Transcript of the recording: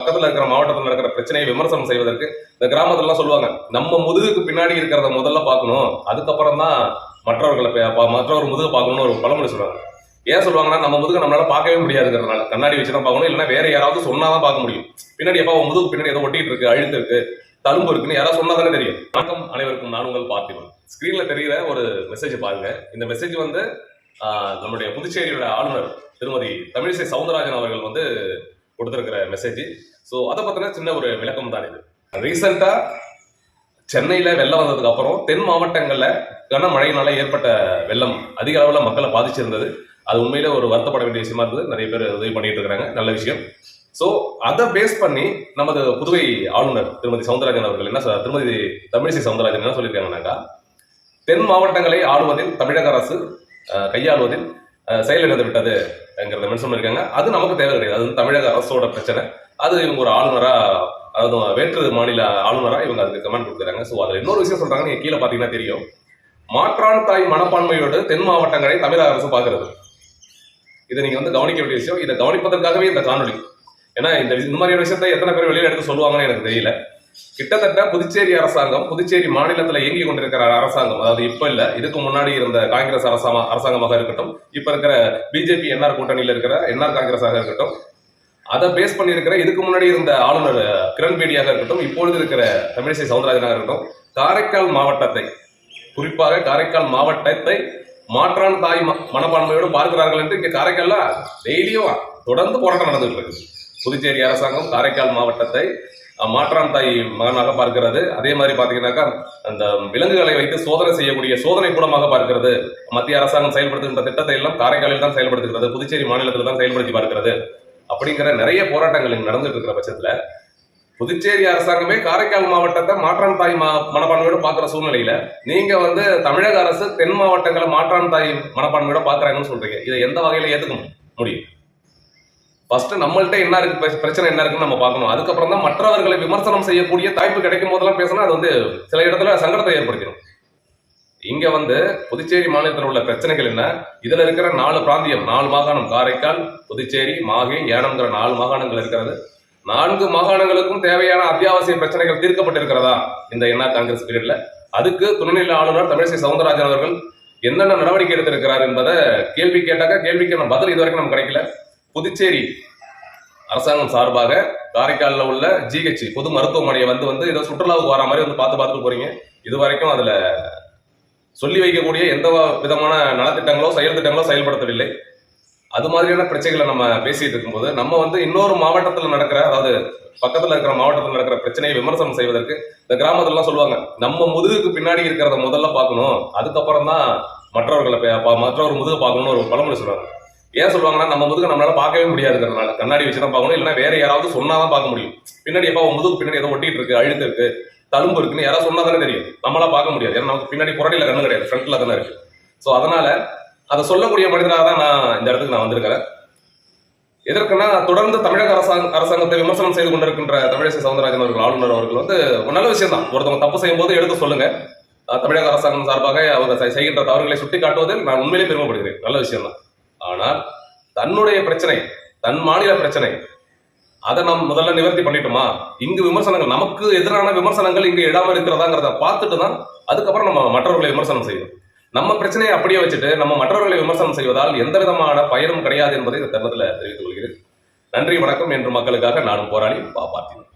பக்கத்தில் இருக்கிற மாவட்டத்தில் நடக்கிற பிரச்சனையை விமர்சனம் செய்வதற்கு இந்த கிராமத்துலலாம் சொல்லுவாங்க நம்ம முதுகுக்கு பின்னாடி இருக்கிறத முதல்ல பார்க்கணும். அதுக்கப்புறம் தான் மற்றவர்களை மற்றவர் முதுகை பார்க்கணும்னு ஒரு பழமொழி சொல்லுவாங்க. ஏன் சொல்லுவாங்கன்னா நம்ம முதுகு நம்மளால பார்க்கவே முடியாதுங்கிறதுனால. கண்ணாடி வச்சு தான் பார்க்கணும் இல்லைன்னா வேற யாராவது சொன்னாதான் பார்க்க முடியும். பின்னாடி எப்பா முதுகு பின்னாடி ஏதோ ஒட்டிட்டு இருக்கு அழுத்து இருக்கு தழும்பு இருக்குன்னு யாராவது சொன்னா தானே தெரியும். வணக்கம் அனைவருக்கும் நான் உங்கள் பார்த்திபன். ஸ்கிரீன்ல தெரிகிற ஒரு மெசேஜ் பாருங்க. இந்த மெசேஜ் வந்து நம்முடைய புதுச்சேரியோட ஆளுநர் திருமதி தமிழிசை சவுந்தரராஜன் அவர்கள் வந்து கொடுத்துருக்கிற மெசேஜ் ஸோ அதை பற்றின சின்ன ஒரு விளக்கம் தான் இது. ரீசெண்டாக சென்னையில் வெள்ளம் வந்ததுக்கு அப்புறம் தென் மாவட்டங்களில் கனமழையினால ஏற்பட்ட வெள்ளம் அதிக அளவில் மக்களை பாதிச்சிருந்தது. அது உண்மையில ஒரு வருத்தப்பட வேண்டிய விஷயமா இருந்தது. நிறைய பேர் உதவி பண்ணிட்டு இருக்கிறாங்க. நல்ல விஷயம். ஸோ அதை பேஸ் பண்ணி நமது புதுவை ஆளுநர் திருமதி சவுந்தரராஜன் அவர்கள் என்ன திருமதி தமிழிசை சவுந்தரராஜன் என்ன சொல்லியிருக்காங்கன்னாக்கா தென் மாவட்டங்களை ஆளுவதில் தமிழக அரசு கையாளுவதில் செயலிழந்து விட்டது என்கிறத மென்ஷன் பண்ணியிருக்காங்க. அது நமக்கு தேவை கிடையாது. அது வந்து தமிழக அரசோட பிரச்சனை. அது இவங்க ஒரு ஆளுநரா அதாவது வேற்று மாநில ஆளுநராக இவங்க அதுக்கு கமெண்ட் கொடுக்குறாங்க. ஸோ அதில் இன்னொரு விஷயம் சொல்கிறாங்க நீங்கள் கீழே பார்த்தீங்கன்னா தெரியும். மாற்றான் தாய் மனப்பான்மையோடு தென் மாவட்டங்களை தமிழக அரசு பார்க்கறது. இதை நீங்கள் வந்து கவனிக்க வேண்டிய விஷயம். இதை கவனிப்பதற்காகவே இந்த காணொளி. ஏன்னா இந்த இந்த மாதிரியான விஷயத்தை எத்தனை பேர் வெளியில் எடுத்து சொல்லுவாங்கன்னு எனக்கு தெரியல. கிட்டத்தட்ட புதுச்சேரி அரசாங்கம் புதுச்சேரி மாநிலத்தில் இயங்கி கொண்டிருக்கிற அரசாங்கம் அதாவது இப்ப இல்ல இதுக்கு முன்னாடி இருந்த காங்கிரஸ் அரசாங்க அரசாங்கமாக இருக்கட்டும் இப்ப இருக்கிற பிஜேபி என்ஆர் கூட்டணியில் இருக்கிற என்ஆர் காங்கிரஸாக இருக்கட்டும் அதை பேஸ் பண்ணியிருக்கிற இதுக்கு முன்னாடி இருந்த ஆளுநர் கிரண் பேடியாக இருக்கட்டும் இப்பொழுது இருக்கிற தமிழிசை சவுந்தரராஜனாக இருக்கட்டும் காரைக்கால் மாவட்டத்தை குறிப்பாக காரைக்கால் மாவட்டத்தை மாற்றான் தாய் ம- மனப்பான்மையோடு பார்க்கிறார்கள் என்று இங்கே காரைக்கால்ல டெய்லியும் தொடர்ந்து போராட்டம் நடந்துட்டு இருக்கு. புதுச்சேரி அரசாங்கம் காரைக்கால் மாவட்டத்தை மாற்றான் தாய் மகனாக பார்க்கிறது. அதே மாதிரி பார்த்தீங்கன்னாக்கா அந்த விலங்குகளை வைத்து சோதனை செய்யக்கூடிய சோதனை கூடமாக பார்க்கிறது. மத்திய அரசாங்கம் செயல்படுத்துகின்ற திட்டத்தை எல்லாம் காரைக்காலில் தான் செயல்படுத்துகிறது. புதுச்சேரி மாநிலத்தில் தான் செயல்படுத்தி பார்க்கிறது. அப்படிங்கிற நிறைய போராட்டங்கள் இங்கே நடந்துட்டு இருக்கிற பட்சத்துல புதுச்சேரி அரசாங்கமே காரைக்கால் மாவட்டத்தை மாற்றான் தாய் மா- மனப்பான்மையோட பார்க்குற சூழ்நிலையில நீங்க வந்து தமிழக அரசு தென் மாவட்டங்களை மாற்றான் தாய் மனப்பான்மையோட பார்க்குறாங்கன்னு சொல்றீங்க. இதை எந்த வகையில ஏற்றுக்க முடியும். ஃபர்ஸ்ட் நம்மள்ட்ட என்ன இருக்கு? பிரச்சனை என்ன இருக்குன்னு நம்ம பார்க்கணும். அதுக்கப்புறம் தான் மற்றவர்களை விமர்சனம் செய்யக்கூடிய தாய்ப்பு கிடைக்கும் போதெல்லாம் பேசினா அது வந்து சில இடத்துல சங்கடத்தை ஏற்படுத்திடும். இங்க வந்து புதுச்சேரி மாநிலத்தில் உள்ள பிரச்சனைகள் என்ன? இதுல இருக்கிற நாலு பிராந்தியம் நாலு மாகாணம். காரைக்கால் புதுச்சேரி மாகே ஏனம்ங்கிற நாலு மாகாணங்கள் இருக்கிறது. நான்கு மாகாணங்களுக்கும் தேவையான அத்தியாவசிய பிரச்சனைகள் தீர்க்கப்பட்டிருக்கிறதா? இந்த என்ஆர் காங்கிரஸ் பீரியட்ல. அதுக்கு துணைநிலை ஆளுநர் தமிழிசை சவுந்தரராஜன் அவர்கள் என்னென்ன நடவடிக்கை எடுத்திருக்கிறார் என்பதை கேள்வி கேட்டாக்க கேள்விக்கான பதில் இதுவரைக்கும் நமக்கு கிடைக்கல. புதுச்சேரி அரசாங்கம் சார்பாக காரைக்காலில் உள்ள ஜிஹெச் பொது மருத்துவமனையை வந்து வந்து ஏதோ சுற்றுலாவுக்கு வர மாதிரி வந்து பார்த்து பார்த்துட்டு போறீங்க. இது வரைக்கும் அதில் சொல்லி வைக்கக்கூடிய எந்த விதமான நலத்திட்டங்களோ செயல்திட்டங்களோ செயல்படுத்தவில்லை. அது மாதிரியான பிரச்சனைகளை நம்ம பேசிட்டு இருக்கும்போது நம்ம வந்து இன்னொரு மாவட்டத்தில் நடக்கிற அதாவது பக்கத்தில் இருக்கிற மாவட்டத்தில் நடக்கிற பிரச்சனையை விமர்சனம் செய்வதற்கு இந்த கிராமத்துலலாம் சொல்லுவாங்க நம்ம முதுகுக்கு பின்னாடி இருக்கிறத முதல்ல பார்க்கணும் அதுக்கப்புறம் தான் மற்றவர்களை பா- மற்றவர் முதுகு பார்க்கணும்னு ஒரு பழமொழி சொல்லுவாங்க. ஏன் சொல்லுவாங்கன்னா நம்ம முதுகு நம்மளால பார்க்கவே முடியாதுங்கிறதுனால கண்ணாடி வச்சு தான் பார்க்கணும் இல்லைன்னா வேற யாராவது சொன்னாதான் பார்க்க முடியும். பின்னாடி எப்போ முதுகு பின்னாடி ஏதோ ஒட்டிட்டு இருக்கு அழுத்து இருக்கு தழும்பு இருக்குன்னு யாராவது சொன்னா தானே தெரியும். நம்மளா பார்க்க முடியாது. ஏன்னா நமக்கு பின்னாடி புரடியில கண்ணு கிடையாது. ஃப்ரண்ட்ல தானே இருக்கு. ஸோ அதனால அதை சொல்லக்கூடிய மனிதனாக தான் நான் இந்த இடத்துக்கு நான் வந்திருக்கிறேன். எதற்குன்னா தொடர்ந்து தமிழக அரசாங்க அரசாங்கத்தை விமர்சனம் செய்து கொண்டிருக்கின்ற தமிழிசை சவுந்தரராஜன் அவர்கள் ஆளுநர் அவர்கள் வந்து ஒரு நல்ல விஷயம் தான். ஒருத்தவங்க தப்பு செய்யும் போது எடுத்து சொல்லுங்க. தமிழக அரசாங்கம் சார்பாக அவங்க செய்கின்ற தவறுகளை சுட்டி காட்டுவதில் நான் உண்மையிலே பெருமைப்படுகிறேன். நல்ல விஷயம் தான். ஆனால் தன்னுடைய பிரச்சனை தன் மாநில பிரச்சனை அதை நம்ம முதல்ல நிவர்த்தி பண்ணிட்டோமா? இங்கு விமர்சனங்கள் நமக்கு எதிரான விமர்சனங்கள் இங்கு இடாம இருக்கிறதாங்கிறத பார்த்துட்டு தான் அதுக்கப்புறம் நம்ம மற்றவர்களை விமர்சனம் செய்வோம் நம்ம பிரச்சனையை அப்படியே வச்சுட்டு நம்ம மற்றவர்களை விமர்சனம் செய்வதால் எந்த விதமான பயனும் கிடையாது என்பதை இந்த தருணத்தில் தெரிவித்துக் கொள்கிறேன். நன்றி வணக்கம் என்று மக்களுக்காக நானும் போராளி பாப்பாத்தினேன்